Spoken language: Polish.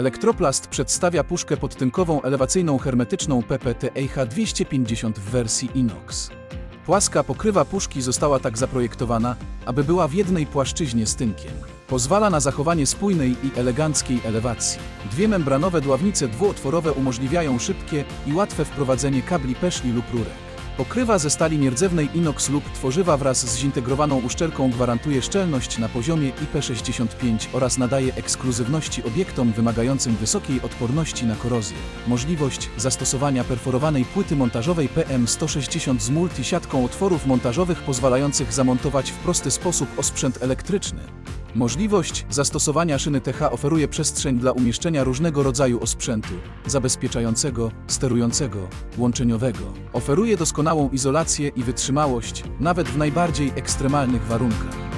Elektroplast przedstawia puszkę podtynkową elewacyjną hermetyczną PPT EH250 w wersji inox. Płaska pokrywa puszki została tak zaprojektowana, aby była w jednej płaszczyźnie z tynkiem. Pozwala na zachowanie spójnej i eleganckiej elewacji. Dwie membranowe dławnice dwuotworowe umożliwiają szybkie i łatwe wprowadzenie kabli peszli lub rurek. Pokrywa ze stali nierdzewnej inox lub tworzywa wraz z zintegrowaną uszczelką gwarantuje szczelność na poziomie IP65 oraz nadaje ekskluzywności obiektom wymagającym wysokiej odporności na korozję. Możliwość zastosowania perforowanej płyty montażowej PM160 z multisiatką otworów montażowych pozwalających zamontować w prosty sposób osprzęt elektryczny. Możliwość zastosowania szyny TH oferuje przestrzeń dla umieszczenia różnego rodzaju osprzętu, zabezpieczającego, sterującego, łączeniowego. Oferuje doskonałą izolację i wytrzymałość, nawet w najbardziej ekstremalnych warunkach.